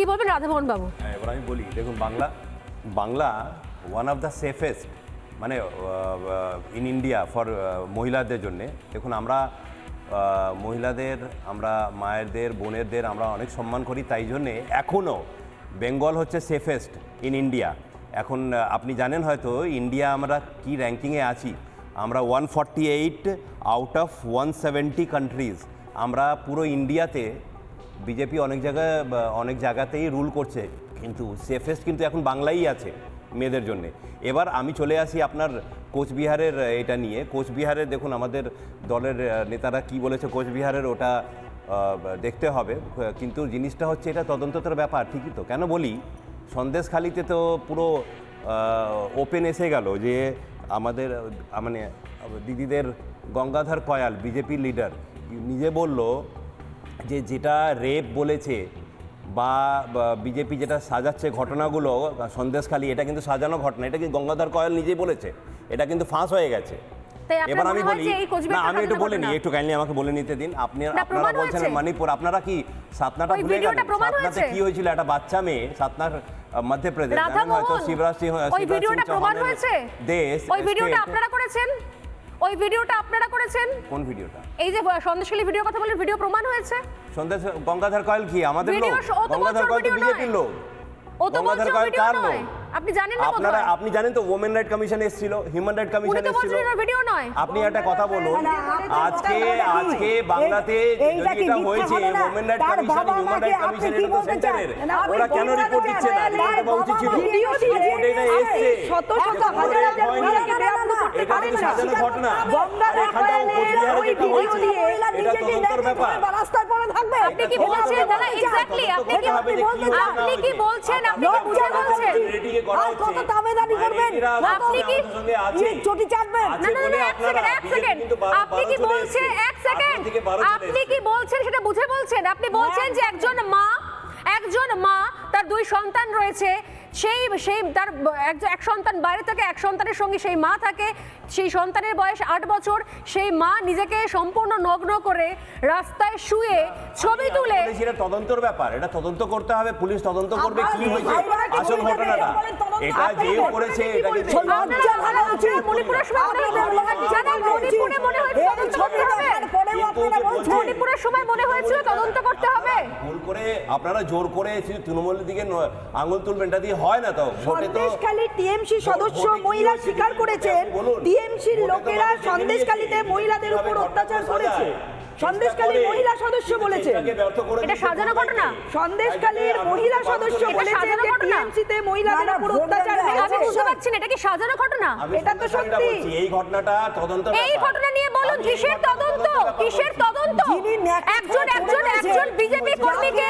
কি বলবেন? রাধামোহন বাবু। হ্যাঁ এবার আমি বলি, দেখুন, Bangla Bangla one of the safest মানে ইন ইন্ডিয়া ফর মহিলাদের জন্যে। দেখুন, আমরা মহিলাদের, আমরা মায়েরদের বোনেরদের আমরা অনেক সম্মান করি, তাই জন্যে এখনও বেঙ্গল হচ্ছে সেফেস্ট ইন ইন্ডিয়া এখন আপনি জানেন হয়তো ইন্ডিয়া আমরা কি র্যাঙ্কিংয়ে আছি? আমরা one forty eight out of one seventy countries আমরা পুরো ইন্ডিয়াতে বিজেপি অনেক জায়গায় অনেক জায়গাতেই রুল করছে, কিন্তু সেফেস্ট কিন্তু এখন বাংলাই আছে মেয়েদের জন্য। এবার আমি চলে আসি আপনার কোচবিহারের এটা নিয়ে। কোচবিহারে দেখুন, আমাদের দলের নেতারা কি বলেছে, কোচবিহারের ওটা দেখতে হবে। কিন্তু জিনিসটা হচ্ছে এটা তদন্ততার ব্যাপার, ঠিকই তো। কেন বলি, সন্দেশখালিতে তো পুরো ওপেন এসে গেল যে আমাদের মানে দিদিদের গঙ্গাধর কয়াল, বিজেপি লিডার নিজে বলল যে যেটা রেপ বলেছে বা বিজেপি যেটা সাজাচ্ছে ঘটনাগুলো সন্দেশখালি এটা কিন্তু সাজানো ঘটনা এটা কিন্তু গঙ্গাধর কয়াল নিজেই বলেছে? এটা কিন্তু ফাঁস হয়ে গেছে। এবার আমি বলি না আমি একটু বলে নিই একটু কাইন্ডলি আমাকে বলে নিতে দিন। আপনি আপনারা বলছেন মণিপুর আপনারা কি সাতনাটা ভুলে গেলেন? সাতনাতে কি হয়েছিল? একটা বাচ্চা মেয়ে সাতনার মধ্যপ্রদেশ। হয়তো শিবরাজ সিং ওই ভিডিওটা প্রমাণ হয়েছে? দেশ ওই ভিডিওটা আপনারা করেছেন? ওই ভিডিওটা আপনারা করেছেন? কোন ভিডিওটা? এই যে সন্দেশখালী ভিডিও কথা বলে ভিডিও প্রমাণ হয়েছে? সন্দেশ গঙ্গাধর কয়েল কি? আমাদের লোক? গঙ্গাধর কয়েল তো বিজেপির লোক। ও তো গঙ্গাধর কয়াল কার লোক? আপনি জানেন না আপনারা আপনি জানেন তো ওমেন রাইট কমিশন এসেছিল হিউম্যান রাইট কমিশন এসেছিল। ভিডিও নয়। আপনি একটা কথা বলুন আজকে আজকে বাংলাতে এটা মিথ্যা হয়েছে women right commission human right আপনি কমিশন এটা? সেন্টারের আপনি ওরা কেন রিপোর্ট দিচ্ছে না? রিপোর্ট দেওয়া উচিত ছিল ভিডিও দিয়ে রিপোর্ট এটা এসছে। শত শত হাজার হাজার এটা কিন্তু না। সাজানো ঘটনা। এখানটা কোচবিহারে যেটা হয়েছে, এটা তদন্তর ব্যাপার। ধরে রাস্তায় পড়ে থাকবে। আপনি কি বলছেন? হবে। এক্স্যাক্টলি আপনি কি করতে হবে। যে কি বলতে হয়েছে না আপনি কি বলছেন? আপনি কি বলছেন করা কত করবেন? আপনি কি- আমাদের সঙ্গে আছে। চটি চাটবেন? না না না এক সেকেন্ড এক সেকেন্ড। আপনি কি বলছেন? এক সেকেন্ড। আপনার থেকে বারো চলে আপনি কি বলছেন? সেটা বুঝে বলছেন? আপনি বলছেন যে একজন মা একজন মা তার দুই সন্তান রয়েছে। সেই সেই তার এক- এক সন্তান বাইরে থেকে এক সন্তানের সঙ্গে সেই মা থাকে সেই সন্তানের বয়স আট বছর সেই মা নিজেকে সম্পূর্ণ নগ্ন করে রাস্তায় শুয়ে ছবি তুলে এটা তদন্তর ব্যাপার। এটা তদন্ত করতে হবে পুলিশ তদন্ত করবে কি হয়েছে? আসল ঘটনাটা। এটা যে করেছে এটা? কিন্তু মনে মনে তদন্ত হবে। আপনারা যে বলছেন? বলছে- মণিপুরের সময় মনে হয়েছিল তদন্ত করতে হবে। ভুল করে আপনারা জোর করে তৃণমূলের দিকে আঙুল তুলবেন এটা দিয়ে হয় না তো? সন্দেশখালী টিএমসি সদস্য মহিলা স্বীকার করেছেন। টিএমসির লোকেরা সন্দেশখালীতে মহিলাদের উপর অত্যাচার করেছে? মহিলা সদস্য করে এটা সাজানো ঘটনা? জন্য মহিলা সদস্য সাজানো যে টিএমসিতে মহিলাদের উপর অত্যাচার আমি বুঝতে পারছি না এটা কি সাজানো ঘটনা? এটা তো সত্যি। এই ঘটনাটা তদন্ত এই ঘটনা নিয়ে বলুন কিসের তদন্ত কিসের তদন্ত? একজন একজন একজন বিজেপি কর্মীকে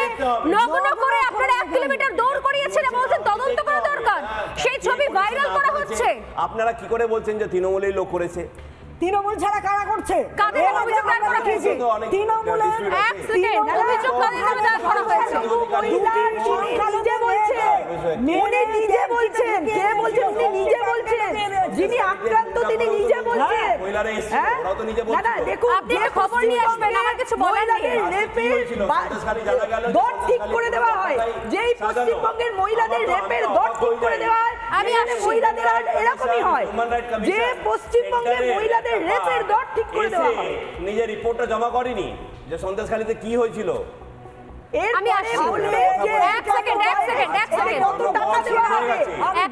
নগ্ন করে আপনারা এক কিলোমিটার দৌড় করিয়েছেন এবং বলছেন তদন্ত করা দরকার। সেই ছবি ভাইরাল করা হচ্ছে। আপনারা কি করে বলছেন যে তৃণমূলের লোক করেছে? তৃণমূল ছাড়া কারা করছে? যিনি আক্রান্ত তিনি নিজে বলছেন। দেখুন, আপনি খবর নিয়ে আসবেন, আমার কিছু দর ঠিক করে দেওয়া হয়। যেই পশ্চিমবঙ্গের মহিলাদের রেপের দর ঠিক করে দেওয়া হয় আমি মহিলাদের এরকমই হয়। যে পশ্চিমবঙ্গের মহিলাদের একটা রেপের দর ঠিক করে দেওয়া হয় নিজের রিপোর্টটা জমা করেনি যে সন্দেশখালীতে কি হয়েছিল? আমি এক সেকেন্ড, এক সেকেন্ড, এক সেকেন্ড। এক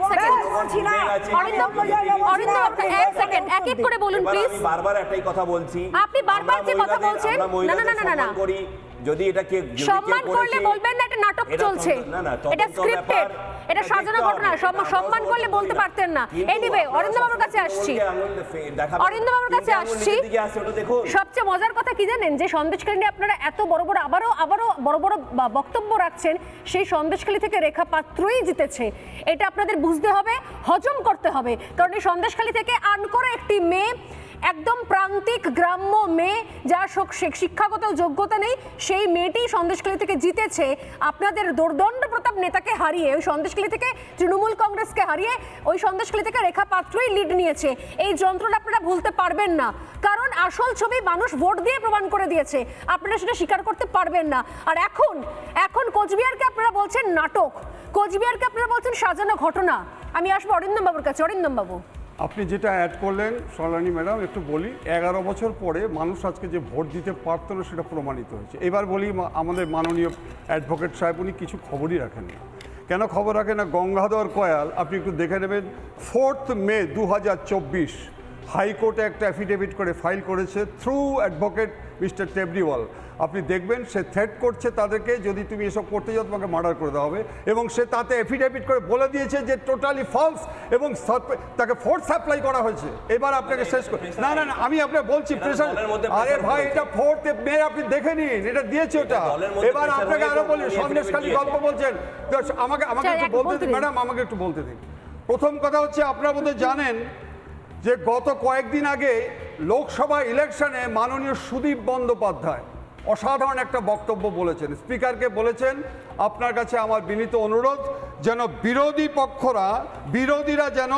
সেকেন্ড বলছি না। অরিন্দম অরিন্দম আপনি এক সেকেন্ড এক এক করে বলুন প্লিজ বারবার একটাই কথা বলছি। আপনি বারবার যে কথা বলছেন, না, না, না, না, না, না। করি। যদি এটা কে যদি কেউ সম্মান করলে বলবেন না এটা নাটক চলছে। এটা স্ক্রিপ্টেড এটা সাজানো ঘটনা। সম্মান- করলে বলতে পারতেন না। এনিওয়ে অরিন্দম বাবুর কাছে আসছি। অরিন্দম বাবুর কাছে আসছি। সবচেয়ে মজার কথা কি জানেন? যে সন্দেশখালী আপনারা এত বড় বড় আবারও আবারও বড় বড় বক্তব্য রাখছেন সেই সন্দেশখালী থেকে রেখা পাত্রই জিতেছে। এটা আপনাদের বুঝতে হবে হজম করতে হবে। কারণ এই সন্দেশখালী থেকে আন করে একটি মেয়ে একদম প্রান্তিক গ্রাম্য মেয়ে, যার শিক্ষাগত যোগ্যতা নেই, সেই মেয়েটি সন্দেশখালী থেকে জিতেছে। আপনাদের দুর্দণ্ড প্রতাপ নেতাকে হারিয়ে, ওই সন্দেশখালী থেকে তৃণমূল কংগ্রেসকে হারিয়ে, ওই সন্দেশখালী থেকে রেখা পাত্রই লিড নিয়েছে। এই যন্ত্রটা আপনারা ভুলতে পারবেন না। কারণ আসল ছবি মানুষ ভোট দিয়ে প্রমাণ করে দিয়েছে। আপনারা সেটা স্বীকার করতে পারবেন না। আর এখন এখন কোচবিহারকে আপনারা বলছেন নাটক। কোচবিহারকে আপনারা বলছেন সাজানো ঘটনা। আমি আসব অরিন্দম বাবুর কাছে। অরিন্দম বাবু আপনি যেটা অ্যাড করলেন সলানি ম্যাডাম একটু বলি, এগারো বছর পরে মানুষ আজকে যে ভোট দিতে পারতো না, সেটা প্রমাণিত হয়েছে। এবার বলি আমাদের মাননীয় অ্যাডভোকেট সাহেব, উনি কিছু খবরই রাখেন না। কেন খবর রাখেন না? গঙ্গাধর কয়াল, আপনি একটু দেখে নেবেন ফোর্থ মে দু হাজার চব্বিশ, হাইকোর্টে একটা অ্যাফিডেভিট করে ফাইল করেছে থ্রু অ্যাডভোকেট মিস্টার টেবরিওয়াল আপনি দেখবেন সে থ্রেট করছে তাদেরকে যদি তুমি এসব করতে যাও তোমাকে মার্ডার করে দেওয়া হবে। এবং সে তাতে এফিডেভিট করে বলে দিয়েছে যে টোটালি ফলস এবং তাকে ফোর্স অ্যাপ্লাই করা হয়েছে। এবার আপনাকে শেষ করে না না না আমি আপনাকে বলছি প্রেশার আরে ভাই এটা ফোর্থ মে আপনি দেখে নিন এটা দিয়েছে ওটা। এবার আপনাকে আরও বলি সন্দেশখালী গল্প বলছেন। আমাকে আমাকে একটু বলতে দিন দিন। ম্যাডাম আমাকে একটু বলতে দিন। প্রথম কথা হচ্ছে আপনারা বোধহয় জানেন যে গত কয়েকদিন আগে লোকসভা ইলেকশনে মাননীয় সুদীপ বন্দ্যোপাধ্যায় অসাধারণ একটা বক্তব্য বলেছেন। স্পিকারকে বলেছেন, আপনার কাছে আমার বিনীত অনুরোধ, যেন বিরোধী পক্ষরা, বিরোধীরা যেন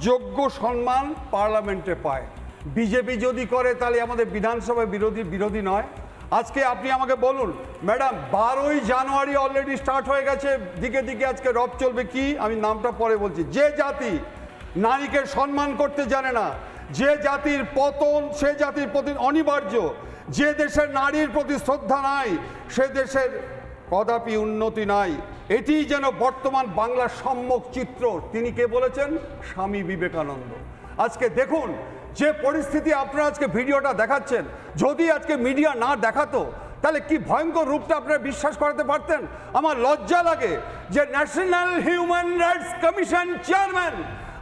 যোগ্য সম্মান পার্লামেন্টে পায়। বিজেপি যদি করে, তাহলে আমাদের বিধানসভায় বিরোধী বিরোধী নয়। আজকে আপনি আমাকে বলুন, ম্যাডাম, বারোই জানুয়ারি অলরেডি স্টার্ট হয়ে গেছে, দিকে দিকে আজকে রব চলবে কি? আমি নামটা পরে বলছি। যে জাতি নারীকে সম্মান করতে জানে না, যে জাতির পতন, সে জাতির প্রতি অনিবার্য যে দেশের নারীর প্রতি শ্রদ্ধা নাই, সে দেশের কদাপি উন্নতি নাই। এটি যেন বর্তমান বাংলার সম্মুখ চিত্র। তিনি কে বলেছেন? স্বামী বিবেকানন্দ। আজকে দেখুন, যে পরিস্থিতি আপনারা আজকে ভিডিওটা দেখাচ্ছেন, যদি আজকে মিডিয়া না দেখাতো, তাহলে কি ভয়ঙ্কর রূপটা আপনারা বিশ্বাস করাতে পারতেন? আমার লজ্জা লাগে যে national human rights commission chairman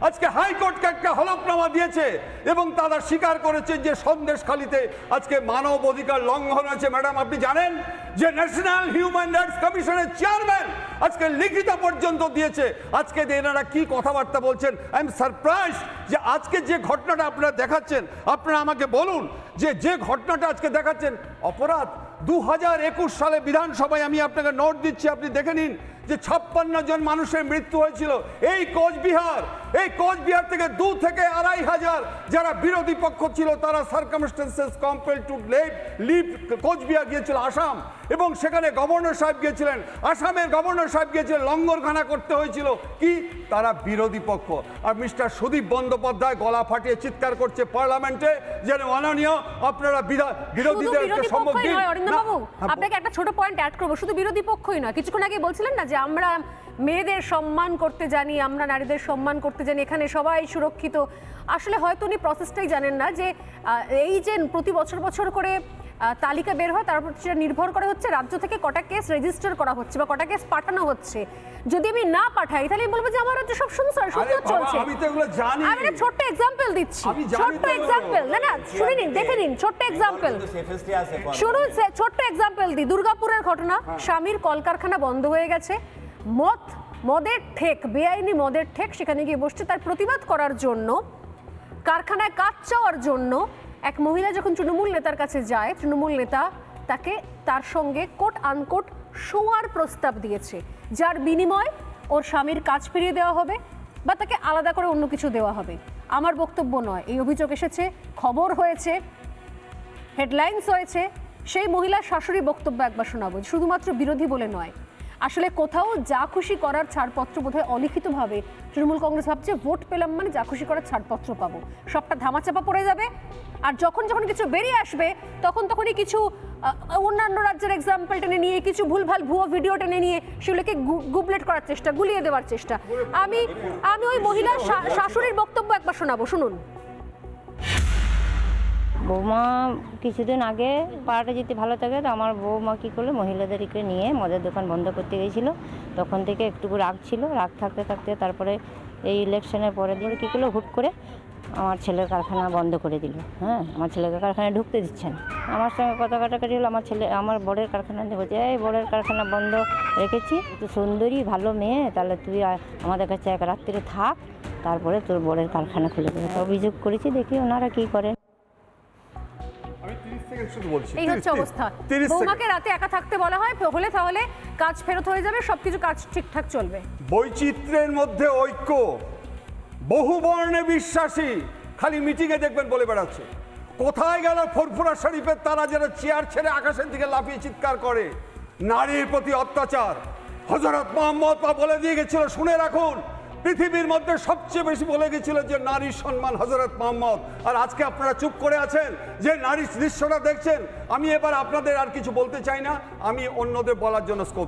আজকে হাইকোর্টকে একটা হলফনামা দিয়েছে এবং তারা স্বীকার করেছে যে সন্দেশখালিতে আজকে মানব অধিকার লঙ্ঘন আছে। ম্যাডাম, আপনি জানেন যে ন্যাশনাল হিউম্যান রাইটস কমিশনের চেয়ারম্যান আজকে লিখিত পর্যন্ত দিয়েছে। আজকে এনারা কি কথাবার্তা বলছেন আই এম সারপ্রাইজ যে আজকে যে ঘটনাটা আপনারা দেখাচ্ছেন, আপনারা আমাকে বলুন যে যে ঘটনাটা আজকে দেখাচ্ছেন, অপরাধ। দু হাজার একুশ সালে বিধানসভায় আমি আপনাকে নোট দিচ্ছি, আপনি দেখে নিন। যে ছাপ্পান্ন জন মানুষের মৃত্যু হয়েছিল এই কোচবিহার এই কোচবিহার থেকে দু থেকে আড়াই হাজার যারা বিরোধী পক্ষ ছিল তারা circumstances compel to leave leave Coochbehar গিয়েছিল আসাম। এবং সেখানে গভর্নর সাহেব গিয়েছিলেন। আসামের গভর্নর সাহেব গিয়েছিলেন লঙ্গরখানা করতে হয়েছিল। কি? তারা বিরোধী পক্ষ। আর মিস্টার সুদীপ বন্দ্যোপাধ্যায় গলা ফাটিয়ে চিৎকার করছে পার্লামেন্টে যেন মাননীয় আপনারা বিরোধীদের হ্যাঁ, আপনাকে একটা ছোট পয়েন্ট অ্যাড করব। শুধু বিরোধী পক্ষই নয় কিছুক্ষণ আগে বলছিলেন না যে আমরা মেয়েদের সম্মান করতে জানি, আমরা নারীদের সম্মান করতে জানি, এখানে সবাই সুরক্ষিত। আসলে হয়তো উনি প্রসেসটাই জানেন না যে এই যে প্রতি বছর বছর করে তালিকা বের হয় তার উপর সেটা নির্ভর করে হচ্ছে রাজ্য থেকে কটা কেস রেজিস্টার করা হচ্ছে বা কটা কেস পাঠানো হচ্ছে। যদি আমি না পাঠাই তাহলে আমি বলব যে আমার রাজ্য সব সুন্দর সুন্দর চলছে আমি তো এগুলো জানি। আমি একটা ছোট্ট এক্সাম্পল দিচ্ছি। ছোট্ট এক্সাম্পল না না শুনে নিন দেখে নিন ছোট্ট এক্সাম্পল শুনুন ছোট্ট এক্সাম্পল দিই। দুর্গাপুরের ঘটনা স্বামীর কলকারখানা বন্ধ হয়ে গেছে। মদ মদের ঠেক বেআইনি মদের ঠেক সেখানে গিয়ে বসছে। তার প্রতিবাদ করার জন্য কারখানায় কাজ চাওয়ার জন্য এক মহিলা যখন তৃণমূল নেতার কাছে যায়, তৃণমূল নেতা তাকে তার সঙ্গে কোট আনকোট শোয়ার প্রস্তাব দিয়েছে। যার বিনিময় ওর স্বামীর কাজ ফিরিয়ে দেওয়া হবে বা তাকে আলাদা করে অন্য কিছু দেওয়া হবে। আমার বক্তব্য নয়। এই অভিযোগ এসেছে, খবর হয়েছে হেডলাইন্স হয়েছে। সেই মহিলার শাশুড়ি বক্তব্য একবার শোনাবো। শুধুমাত্র বিরোধী বলে নয় আসলে কোথাও যা খুশি করার ছাড়পত্র বোধহয় অলিখিতভাবে তৃণমূল কংগ্রেস ভাবছে, ভোট পেলাম মানে যা খুশি করার ছাড়পত্র পাবো। সবটা ধামাচাপা পড়ে যাবে। আর যখন যখন কিছু বেরিয়ে আসবে, তখন তখনই কিছু অন্যান্য রাজ্যের এক্সাম্পল টেনে নিয়ে, কিছু ভুলভাল ভুয়ো ভিডিও টেনে নিয়ে সেগুলোকে গুবলেট করার চেষ্টা, গুলিয়ে দেওয়ার চেষ্টা। আমি আমি ওই মহিলার শা- শাশুড়ির বক্তব্য একবার শোনাবো, শুনুন। বৌমা কিছুদিন আগে পাড়াটা যদি ভালো থাকে, তো আমার বৌমা কী করল, মহিলাদেরকে নিয়ে মদের দোকান বন্ধ করতে গেছিল। তখন থেকে একটুকু রাগ ছিল, রাগ থাকতে থাকতে তারপরে এই ইলেকশনের পরের দিন কী করল, হুট করে আমার ছেলের কারখানা বন্ধ করে দিল। হ্যাঁ আমার ছেলেকে কারখানায় ঢুকতে দিচ্ছে না আমার সঙ্গে কথা কাটাকাটি হলো, আমার ছেলে, আমার বরের কারখানা বলছে, এই বরের কারখানা বন্ধ রেখেছি, তুই সুন্দরী, ভালো মেয়ে, তাহলে তুই আমাদের কাছে এক রাত্রিরে থাক, তারপরে তোর বরের কারখানা খুলে দেবে। অভিযোগ করেছি, দেখি ওনারা কী সেকেন্ড শুধু বলছি। এই হচ্ছে অবস্থা। বৌমাকে রাতে একা থাকতে বলা হয় হলে তাহলে কাজ ফেরত হয়ে যাবে সবকিছু কাজ ঠিকঠাক চলবে। বৈচিত্র্যের মধ্যে ঐক্য। বহু বর্ণে বিশ্বাসী খালি মিটিংয়ে দেখবেন বলে বেড়াচ্ছে। কোথায় গেল ফুরফুরা শরীফের তারা যারা চেয়ার ছেড়ে আকাশের দিকে লাফিয়ে চিৎকার করে? নারীর প্রতি অত্যাচার। হজরত মোহাম্মদ পা বলে দিয়ে গেছিল শুনে রাখুন। পৃথিবীর মধ্যে সবচেয়ে বেশি বলে গেছিল যে নারী সম্মান হজরত মোহাম্মদ। আর আজকে আপনারা চুপ করে আছেন, যে নারী দৃশ্যটা দেখছেন, আমি এবার আপনাদের আর কিছু বলতে চাই না, আমি অন্যদের বলার জন্য স্কোপ